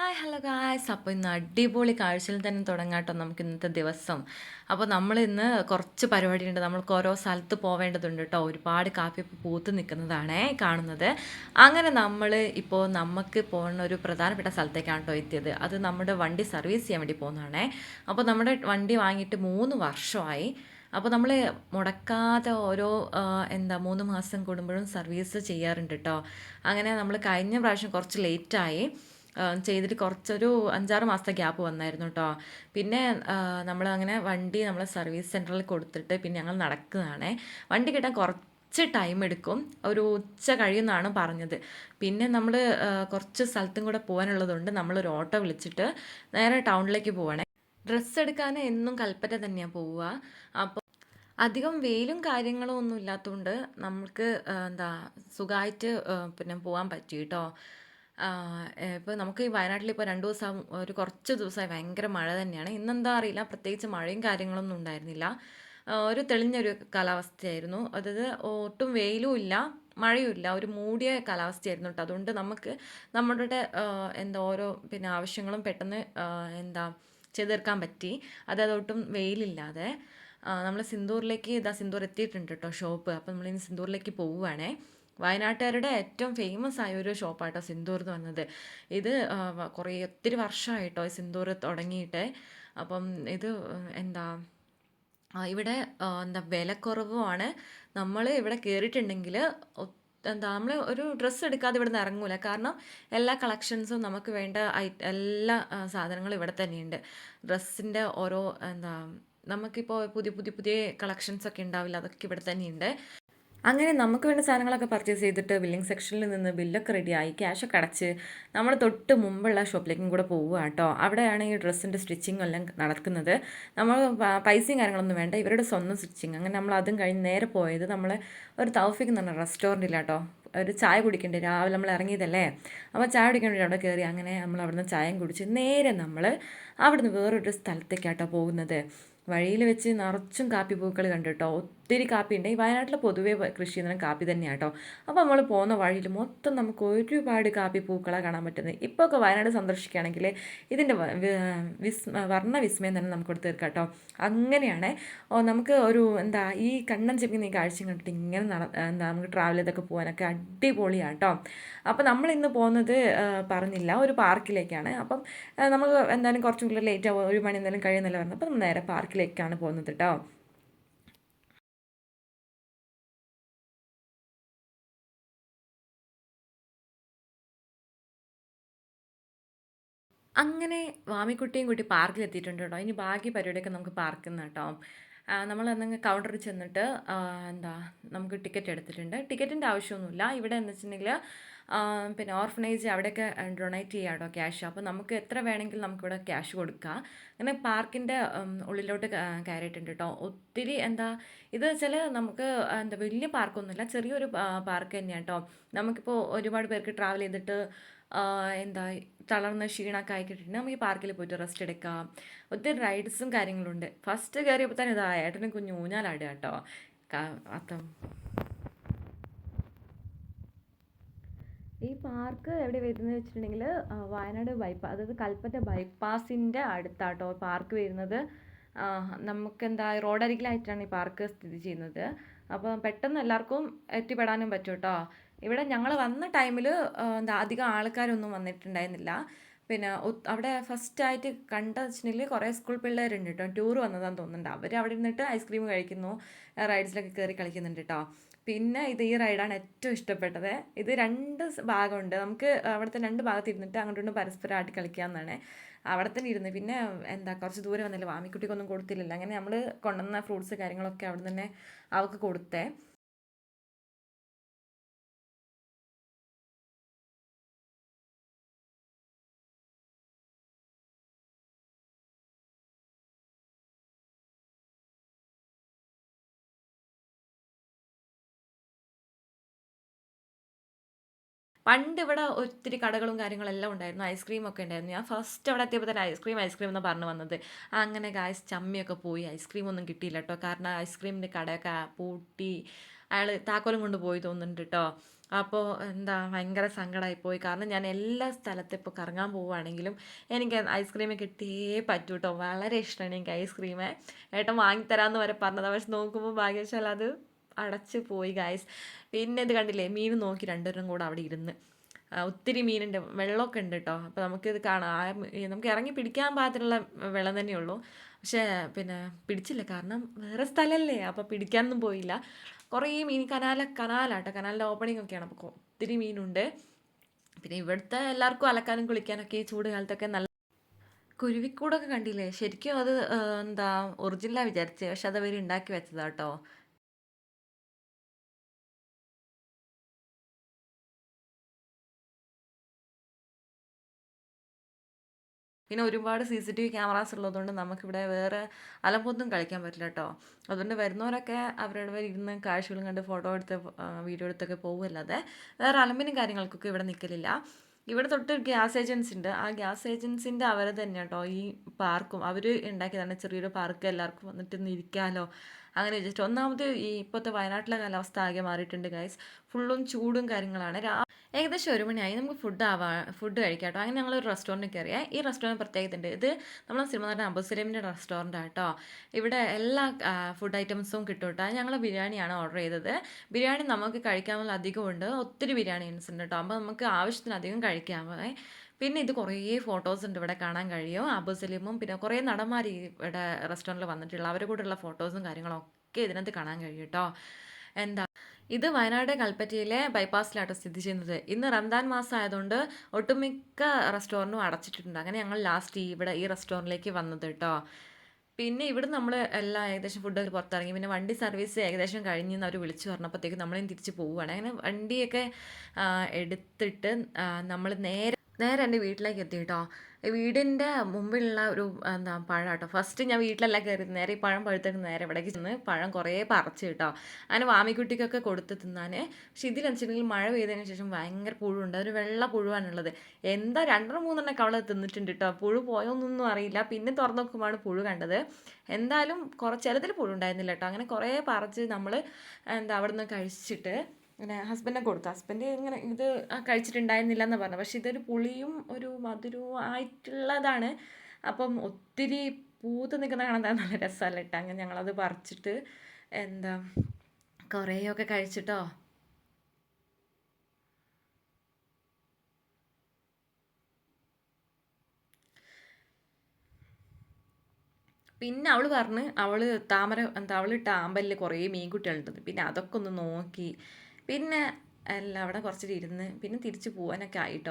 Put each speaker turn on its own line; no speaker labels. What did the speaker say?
Hi hello guys അപ്പോൾ ഇന്ന് അടിപൊളി കാഴ്ചയിൽ തന്നെ തുടങ്ങാട്ടോ നമുക്ക് ഇന്നത്തെ ദിവസം. അപ്പോൾ നമ്മൾ ഇന്ന് കുറച്ച് പരിപാടിയുണ്ട്. നമ്മൾക്ക് ഓരോ സ്ഥലത്ത് പോവേണ്ടതുണ്ട് കേട്ടോ. ഒരുപാട് കാപ്പി പൂത്ത് നിൽക്കുന്നതാണേ കാണുന്നത്. അങ്ങനെ നമ്മൾ ഇപ്പോൾ നമുക്ക് പോകുന്ന ഒരു പ്രധാനപ്പെട്ട സ്ഥലത്തേക്കാണ് കേട്ടോ എത്തിയത്. അത് നമ്മുടെ വണ്ടി സർവീസ് ചെയ്യാൻ വേണ്ടി പോകുന്നതാണേ. അപ്പോൾ നമ്മുടെ വണ്ടി വാങ്ങിയിട്ട് മൂന്ന് വർഷമായി. അപ്പോൾ നമ്മൾ മുടക്കാതെ ഓരോ എന്താ മൂന്ന് മാസം കൂടുമ്പോഴും സർവീസ് ചെയ്യാറുണ്ട് കേട്ടോ. അങ്ങനെ നമ്മൾ കഴിഞ്ഞ പ്രാവശ്യം കുറച്ച് ലേറ്റായി. ചെയ്തിട്ട് കുറച്ചൊരു അഞ്ചാറ് മാസത്തെ ഗ്യാപ്പ് വന്നായിരുന്നു കേട്ടോ പിന്നെ നമ്മൾ അങ്ങനെ വണ്ടി നമ്മൾ സർവീസ് സെന്ററിൽ കൊടുത്തിട്ട് പിന്നെ ഞങ്ങൾ നടക്കുന്നതാണേ വണ്ടി കിട്ടാൻ കുറച്ച് ടൈം എടുക്കും. ഒരു ഉച്ച കഴിയുമെന്നാണ് പറഞ്ഞത്. പിന്നെ നമ്മൾ കുറച്ച് സ്ഥലത്തും കൂടെ പോകാനുള്ളതുകൊണ്ട് നമ്മളൊരു ഓട്ടോ വിളിച്ചിട്ട് നേരെ ടൗണിലേക്ക് പോവണേ. ഡ്രസ്സ് എടുക്കാൻ എന്നും കൽപ്പറ്റ തന്നെയാണ് പോവുക. അപ്പോൾ അധികം വെയിലും കാര്യങ്ങളും ഒന്നും ഇല്ലാത്തതുകൊണ്ട് നമുക്ക് എന്താ സുഖമായിട്ട് പിന്നെ പോകാൻ പറ്റി കേട്ടോ ഇപ്പോൾ നമുക്ക് ഈ വയനാട്ടിൽ ഇപ്പോൾ രണ്ട് ദിവസം ഒരു കുറച്ച് ദിവസമായി ഭയങ്കര മഴ തന്നെയാണ്. ഇന്നെന്താ അറിയില്ല പ്രത്യേകിച്ച് മഴയും കാര്യങ്ങളൊന്നും ഉണ്ടായിരുന്നില്ല. ഒരു തെളിഞ്ഞൊരു കാലാവസ്ഥയായിരുന്നു. അതായത് ഒട്ടും വെയിലും ഇല്ല മഴയും ഇല്ല ഒരു മൂടിയ കാലാവസ്ഥയായിരുന്നു കേട്ടോ. അതുകൊണ്ട് നമുക്ക് നമ്മളുടെ എന്താ ഓരോ പിന്നെ ആവശ്യങ്ങളും പെട്ടെന്ന് എന്താ ചെയ്തു തീർക്കാൻ പറ്റി. അതായത് ഒട്ടും വെയിലില്ലാതെ. നമ്മൾ സിന്ദൂറിലേക്ക് ഇതാ സിന്ദൂർ എത്തിയിട്ടുണ്ട് കേട്ടോ ഷോപ്പ്. അപ്പോൾ നമ്മളിനി സിന്ദൂറിലേക്ക് പോവുകയാണേ വയനാട്ടുകാരുടെ ഏറ്റവും ഫേമസ് ആയ ഒരു ഷോപ്പാട്ടോ സിന്ദൂർ എന്ന് പറഞ്ഞത്. ഇത് കുറേ ഒത്തിരി വർഷമായിട്ടോ സിന്ദൂർ തുടങ്ങിയിട്ട്. അപ്പം ഇത് എന്താ ഇവിടെ എന്താ വിലക്കുറവുമാണ്. നമ്മൾ ഇവിടെ കയറിയിട്ടുണ്ടെങ്കിൽ എന്താ നമ്മൾ ഒരു ഡ്രസ്സ് എടുക്കാതെ ഇവിടെ നിന്ന് ഇറങ്ങൂല. കാരണം എല്ലാ കളക്ഷൻസും നമുക്ക് വേണ്ട എല്ലാ സാധനങ്ങളും ഇവിടെ തന്നെയുണ്ട്. ഡ്രസ്സിന്റെ ഓരോ എന്താ നമുക്കിപ്പോൾ പുതിയ പുതിയ പുതിയ കളക്ഷൻസ് ഒക്കെ ഉണ്ടാവില്ല. അതൊക്കെ ഇവിടെ തന്നെയുണ്ട്. അങ്ങനെ നമുക്ക് വേണ്ട സാധനങ്ങളൊക്കെ പർച്ചേസ് ചെയ്തിട്ട് ബില്ലിംഗ് സെക്ഷനിൽ നിന്ന് ബില്ലൊക്കെ റെഡിയായി ക്യാഷൊക്കെ അടച്ച് നമ്മൾ തൊട്ട് മുമ്പുള്ള ഷോപ്പിലേക്കും കൂടെ പോവുക കേട്ടോ അവിടെയാണ് ഈ ഡ്രസ്സിന്റെ സ്റ്റിച്ചിങ് എല്ലാം നടക്കുന്നത്. നമ്മൾ പൈസയും കാര്യങ്ങളൊന്നും വേണ്ട. ഇവരുടെ സ്വന്തം സ്റ്റിച്ചിങ് അങ്ങനെ നമ്മൾ അതും കഴിഞ്ഞ് നേരെ പോയത് നമ്മൾ ഒരു തൗഫിക്ക് എന്ന് പറഞ്ഞ റെസ്റ്റോറന്റിലാട്ടോ ഒരു ചായ കുടിക്കേണ്ടി രാവിലെ നമ്മൾ ഇറങ്ങിയതല്ലേ? അപ്പോൾ ചായ കുടിക്കേണ്ടി അവിടെ കയറി അങ്ങനെ നമ്മൾ അവിടുന്ന് ചായയും കുടിച്ച് നേരെ നമ്മൾ അവിടുന്ന് വേറൊരു സ്ഥലത്തേക്കാട്ടോ പോകുന്നത്. വഴിയിൽ വെച്ച് നിറച്ചും കാപ്പി പൂക്കൾ കണ്ടു കേട്ടോ ഒത്തിരി കാപ്പി ഉണ്ട്. ഈ വയനാട്ടിൽ പൊതുവേ കൃഷി ചെയ്യുന്ന കാപ്പി തന്നെയാണ് കേട്ടോ അപ്പോൾ നമ്മൾ പോകുന്ന വഴിയിൽ മൊത്തം നമുക്ക് ഒരുപാട് കാപ്പി പൂക്കളെ കാണാൻ പറ്റുന്നത്. ഇപ്പോൾ ഒക്കെ വയനാട് സന്ദർശിക്കുകയാണെങ്കിൽ ഇതിന്റെ വിസ് വർണ വിസ്മയം തന്നെ നമുക്ക് എടുത്ത് തീർക്കാം കേട്ടോ അങ്ങനെയാണ്. നമുക്ക് ഒരു എന്താ ഈ കണ്ണൻ ചെപ്പിക്കുന്ന ഈ കാഴ്ച കണ്ടിട്ട് ഇങ്ങനെ എന്താ നമുക്ക് ട്രാവൽ ചെയ്തൊക്കെ പോകാനൊക്കെ അടിപൊളിയാണ് കേട്ടോ അപ്പോൾ നമ്മൾ ഇന്ന് പോകുന്നത് പറഞ്ഞില്ല. ഒരു പാർക്കിലേക്കാണ്. അപ്പം നമുക്ക് എന്തായാലും കുറച്ചും കൂടി ലേറ്റ് ആവും. ഒരു മണി എന്തായാലും കഴിയുന്നില്ല പറഞ്ഞു അപ്പോൾ നമ്മൾ നേരെ പാർക്കിലേക്കാണ് പോകുന്നത് കേട്ടോ അങ്ങനെ വാമിക്കുട്ടിയും കൂട്ടി പാർക്കിൽ എത്തിയിട്ടുണ്ട്? കേട്ടോ ഇനി ബാക്കി പരിപാടിയൊക്കെ നമുക്ക് പാർക്കിൽ നിന്ന് കേട്ടോ. നമ്മൾ അന്നങ്ങ് കൗണ്ടറിൽ ചെന്നിട്ട് എന്താ നമുക്ക് ടിക്കറ്റ് എടുത്തിട്ടുണ്ട്. ടിക്കറ്റിന്റെ ആവശ്യമൊന്നുമില്ല. ഇവിടെ എന്ന് വെച്ചിട്ടുണ്ടെങ്കിൽ പിന്നെ ഓർഫനേജ് അവിടെയൊക്കെ ഡൊണേറ്റ് ചെയ്യാം കേട്ടോ ക്യാഷ്. അപ്പോൾ നമുക്ക് എത്ര വേണമെങ്കിലും നമുക്കിവിടെ ക്യാഷ് കൊടുക്കാം. അങ്ങനെ പാർക്കിന്റെ ഉള്ളിലോട്ട് കയറിയിട്ടുണ്ട് കേട്ടോ. ഒത്തിരി എന്താ ഇത് വെച്ചാൽ നമുക്ക് എന്താ വലിയ പാർക്കൊന്നുമില്ല. ചെറിയൊരു പാർക്ക് തന്നെയാണ് കേട്ടോ. നമുക്കിപ്പോൾ ഒരുപാട് പേർക്ക് ട്രാവൽ ചെയ്തിട്ട് എന്താ തളർന്ന ക്ഷീണമൊക്കെ ആയിക്കിട്ടിട്ട് നമുക്ക് ഈ പാർക്കിൽ പോയിട്ട് റെസ്റ്റ് എടുക്കാം. ഒത്തിരി റൈഡ്സും കാര്യങ്ങളുണ്ട്. ഫസ്റ്റ് കയറിയപ്പോൾ തന്നെ ഇതാ ഏട്ടനും കുഞ്ഞു ഊഞ്ഞാലാടുക കേട്ടോ. അത്തം. ഈ പാർക്ക് എവിടെ വരുന്നത് വെച്ചിട്ടുണ്ടെങ്കിൽ വയനാട് ബൈപ്പാസ് അതായത് കൽപ്പറ്റ ബൈപ്പാസിന്റെ അടുത്താട്ടോ പാർക്ക് വരുന്നത്. നമുക്കെന്താ റോഡരികിലായിട്ടാണ് ഈ പാർക്ക് സ്ഥിതി ചെയ്യുന്നത്. അപ്പോൾ പെട്ടെന്ന് എല്ലാവർക്കും എത്തിപ്പെടാനും പറ്റും കേട്ടോ ഇവിടെ ഞങ്ങൾ വന്ന ടൈമിൽ എന്താ അധികം ആൾക്കാരൊന്നും വന്നിട്ടുണ്ടായിരുന്നില്ല. പിന്നെ അവിടെ ഫസ്റ്റ് ആയിട്ട് കണ്ട വെച്ചിട്ടുണ്ടെങ്കിൽ കുറേ സ്കൂൾ പിള്ളേരുണ്ട് കേട്ടോ ടൂർ വന്നതാന്ന് തോന്നുന്നുണ്ട്. അവർ അവിടെ ഇരുന്നിട്ട് ഐസ്ക്രീം കഴിക്കുന്നു റൈഡ്സിലൊക്കെ കയറി കളിക്കുന്നുണ്ട് കേട്ടോ പിന്നെ ഇത് ഈ റൈഡാണ് ഏറ്റവും ഇഷ്ടപ്പെട്ടത്. ഇത് രണ്ട് ഭാഗമുണ്ട്. നമുക്ക് അവിടുത്തെ രണ്ട് ഭാഗത്ത് ഇരുന്നിട്ട് അങ്ങോട്ടും പരസ്പരം ആട്ടി കളിക്കാമെന്നാണ് അവിടെ തന്നെ ഇരുന്ന് പിന്നെ എന്താ കുറച്ച് ദൂരെ വന്നില്ല. വാമിക്കുട്ടിക്കൊന്നും കൊടുത്തില്ലല്ലോ. അങ്ങനെ നമ്മൾ കൊണ്ടുവന്ന ഫ്രൂട്ട്സ് കാര്യങ്ങളൊക്കെ അവിടെ തന്നെ അവൾക്ക് കൊടുത്തേ. പണ്ട് ഇവിടെ ഒത്തിരി കടകളും കാര്യങ്ങളെല്ലാം ഉണ്ടായിരുന്നു. ഐസ്ക്രീം ഒക്കെ ഉണ്ടായിരുന്നു. ഞാൻ ഫസ്റ്റ് അവിടെ എത്തിയപ്പോൾ തന്നെ ഐസ്ക്രീം ഐസ്ക്രീം എന്ന് പറഞ്ഞു വന്നത്. അങ്ങനെ ഗായ്സ് ചമ്മിയൊക്കെ പോയി. ഐസ്ക്രീം ഒന്നും കിട്ടിയില്ല കേട്ടോ കാരണം ഐസ്ക്രീമിന്റെ കടയൊക്കെ പൂട്ടി അയാൾ താക്കോലും കൊണ്ട് പോയി തോന്നുന്നുണ്ട് കേട്ടോ അപ്പോൾ എന്താ ഭയങ്കര സങ്കടമായിപ്പോയി കാരണം ഞാൻ എല്ലാ സ്ഥലത്തും ഇപ്പോൾ കറങ്ങാൻ പോവുകയാണെങ്കിലും എനിക്ക് ഐസ്ക്രീം കിട്ടിയേ പറ്റൂ കേട്ടോ വളരെ ഇഷ്ടമാണ് എനിക്ക് ഐസ്ക്രീം ഏട്ടൻ വാങ്ങിത്തരാമെന്ന് വരെ പറഞ്ഞത്. പക്ഷെ നോക്കുമ്പോൾ ഭാഗ്യവശാൽ അത് അടച്ച് പോയി ഗായ്സ് പിന്നെ ഇത് കണ്ടില്ലേ മീൻ നോക്കി രണ്ടുപേരും കൂടെ അവിടെ ഇരുന്ന്. ഒത്തിരി മീനുണ്ട് വെള്ളമൊക്കെ ഉണ്ട് കേട്ടോ അപ്പോൾ നമുക്കിത് കാണാം. നമുക്ക് ഇറങ്ങി പിടിക്കാൻ പാകത്തിനുള്ള വെള്ളം തന്നെയുള്ളൂ പക്ഷേ പിന്നെ പിടിച്ചില്ല. കാരണം വേറെ സ്ഥലമല്ലേ അപ്പോൾ പിടിക്കാനൊന്നും പോയില്ല. കുറേ മീൻ കനാല കനാലാട്ടോ കനാലിന്റെ ഓപ്പണിംഗ് ഒക്കെയാണ്. അപ്പോൾ ഒത്തിരി മീനുണ്ട്. പിന്നെ ഇവിടുത്തെ എല്ലാവർക്കും അലക്കാനും കുളിക്കാനൊക്കെ ഈ ചൂട് കാലത്തൊക്കെ നല്ല കുരുവിക്കൂടൊക്കെ കണ്ടില്ലേ? ശരിക്കും അത് എന്താ ഒറിജിനലാണ് വിചാരിച്ചത് പക്ഷെ അത് അവർ ഉണ്ടാക്കി വെച്ചതാട്ടോ പിന്നെ ഒരുപാട് C C T V cameras ഉള്ളതുകൊണ്ട് നമുക്കിവിടെ വേറെ അലമ്പൊന്നും കളിക്കാൻ പറ്റില്ല കേട്ടോ. അതുകൊണ്ട് വരുന്നവരൊക്കെ അവരുടെ ഇരുന്ന് കാഴ്ചകളും കണ്ട് ഫോട്ടോ എടുത്ത് വീഡിയോ എടുത്തൊക്കെ പോകുമല്ലാതെ വേറെ അലമ്പിനും കാര്യങ്ങൾക്കൊക്കെ ഇവിടെ നിൽക്കലില്ല ഇവിടെ തൊട്ട് ഗ്യാസ് ഏജൻസി ഉണ്ട്. ആ ഗ്യാസ് ഏജൻസിന്റെ അവർ തന്നെ കേട്ടോ ഈ പാർക്കും. അവർ ഉണ്ടാക്കിയതാണ് ചെറിയൊരു പാർക്ക് എല്ലാവർക്കും വന്നിട്ട് ഒന്ന് ഇരിക്കാമല്ലോ അങ്ങനെ വെച്ചിട്ട് ഒന്നാമത് ഈ ഇപ്പോഴത്തെ വയനാട്ടിലെ കാലാവസ്ഥ ആകെ മാറിയിട്ടുണ്ട് ഗൈസ് ഫുള്ളും ചൂടും കാര്യങ്ങളാണ്. ഏകദേശം ഒരു മണിയായി. നമുക്ക് ഫുഡ് ആവാ ഫുഡ് കഴിക്കാം കേട്ടോ അങ്ങനെ ഞങ്ങൾ ഒരു റെസ്റ്റോറന്റ് കയറിയാൽ ഈ റെസ്റ്റോറന്റ് പ്രത്യേകതയുണ്ട്. ഇത് നമ്മൾ സിനിമ അബുസലീമിന്റെ റെസ്റ്റോറന്റ് ആട്ടോ. ഇവിടെ എല്ലാ ഫുഡ് ഐറ്റംസും കിട്ടും കേട്ടോ ഞങ്ങൾ ബിരിയാണിയാണ് ഓർഡർ ചെയ്തത്. ബിരിയാണി നമുക്ക് കഴിക്കാനുള്ള അധികമുണ്ട് ഒത്തിരി ബിരിയാണി ഉണ്ട് കേട്ടോ അപ്പോൾ നമുക്ക് ആവശ്യത്തിനധികം കഴിക്കാമേ പിന്നെ ഇത് കുറേ ഫോട്ടോസ് ഉണ്ട് ഇവിടെ കാണാൻ കഴിയും. അബു സലീമും പിന്നെ കുറേ നടന്മാർ ഇവിടെ റെസ്റ്റോറന്റിൽ വന്നിട്ടുള്ള അവരുടെ കൂടെയുള്ള ഫോട്ടോസും കാര്യങ്ങളൊക്കെ ഇതിനകത്ത് കാണാൻ കഴിയും കേട്ടോ എന്താ? ഇത് വയനാട് കൽപ്പറ്റയിലെ ബൈപ്പാസിലാട്ടോ സ്ഥിതി ചെയ്യുന്നത്. ഇന്ന് റംദാൻ മാസം ആയതുകൊണ്ട് ഒട്ടുമിക്ക റെസ്റ്റോറന്റും അടച്ചിട്ടുണ്ട് അങ്ങനെ ഞങ്ങൾ ലാസ്റ്റ് ഇവിടെ ഈ റെസ്റ്റോറന്റിലേക്ക് വന്നത് കേട്ടോ പിന്നെ ഇവിടെ നമ്മൾ എല്ലാം ഏകദേശം ഫുഡ് പുറത്തിറങ്ങി. പിന്നെ വണ്ടി സർവീസ് ഏകദേശം കഴിഞ്ഞെന്ന് അവർ വിളിച്ചു പറഞ്ഞപ്പോഴത്തേക്ക് നമ്മളേം തിരിച്ച് പോവുകയാണ് അങ്ങനെ വണ്ടിയൊക്കെ എടുത്തിട്ട് നമ്മൾ നേരെ നേരെ എന്റെ വീട്ടിലേക്ക് എത്തി കേട്ടോ. വീടിന്റെ മുമ്പിലുള്ള ഒരു എന്താ പഴം കേട്ടോ. ഫസ്റ്റ് ഞാൻ വീട്ടിലല്ല കയറി നേരെ ഈ പഴം പഴുത്തേക്ക് നേരെ ഇവിടേക്ക് ചെന്ന് പഴം കുറേ പറിച്ച് കേട്ടോ. അങ്ങനെ വാമിക്കുട്ടിക്കൊക്കെ കൊടുത്ത് തിന്നാൻ പക്ഷെ ഇതിലെന്ന് വെച്ചിട്ടുണ്ടെങ്കിൽ മഴ പെയ്തതിന് ശേഷം ഭയങ്കര പുഴുണ്ട് ഒരു വെള്ള പുഴുവാണുള്ളത്. എന്താ രണ്ടെണ്ണം മൂന്നെണ്ണൊക്കെ അവളെ തിന്നിട്ടുണ്ട് കേട്ടോ. പുഴു പോയോന്നൊന്നും അറിയില്ല. പിന്നെ തുറന്നു നോക്കുമ്പോഴാണ് പുഴു കണ്ടത്. എന്തായാലും കുറച്ച് ചിലതിൽ പുഴു ഉണ്ടായിരുന്നില്ല കേട്ടോ. അങ്ങനെ കുറേ പറിച്ച് നമ്മൾ എന്താ അവിടെ നിന്ന് കഴിച്ചിട്ട് അങ്ങനെ ഹസ്ബൻഡിനെ കൊടുത്തു. ഹസ്ബൻഡ് ഇങ്ങനെ ഇത് കഴിച്ചിട്ടുണ്ടായിരുന്നില്ല എന്ന് പറഞ്ഞു പക്ഷെ ഇതൊരു പുളിയും ഒരു മധുരവും ആയിട്ടുള്ളതാണ്. അപ്പം ഒത്തിരി പൂത്ത് നിൽക്കുന്ന കാണാൻ നല്ല രസമല്ല ഇട്ട അങ്ങനെ ഞങ്ങളത് പറിച്ചിട്ട് എന്താ കുറേയൊക്കെ കഴിച്ചിട്ടോ. പിന്നെ അവൾ പറഞ്ഞ് അവൾ താമര എന്താ അവൾ ഇട്ട ആമ്പലിൽ കുറേ മീൻകുട്ടികളുണ്ട്. പിന്നെ അതൊക്കെ ഒന്ന് നോക്കി. പിന്നെ എല്ലാം അവിടെ കുറച്ചിട്ട് ഇരുന്ന് പിന്നെ തിരിച്ച് പോകാനൊക്കെ ആയിട്ടോ?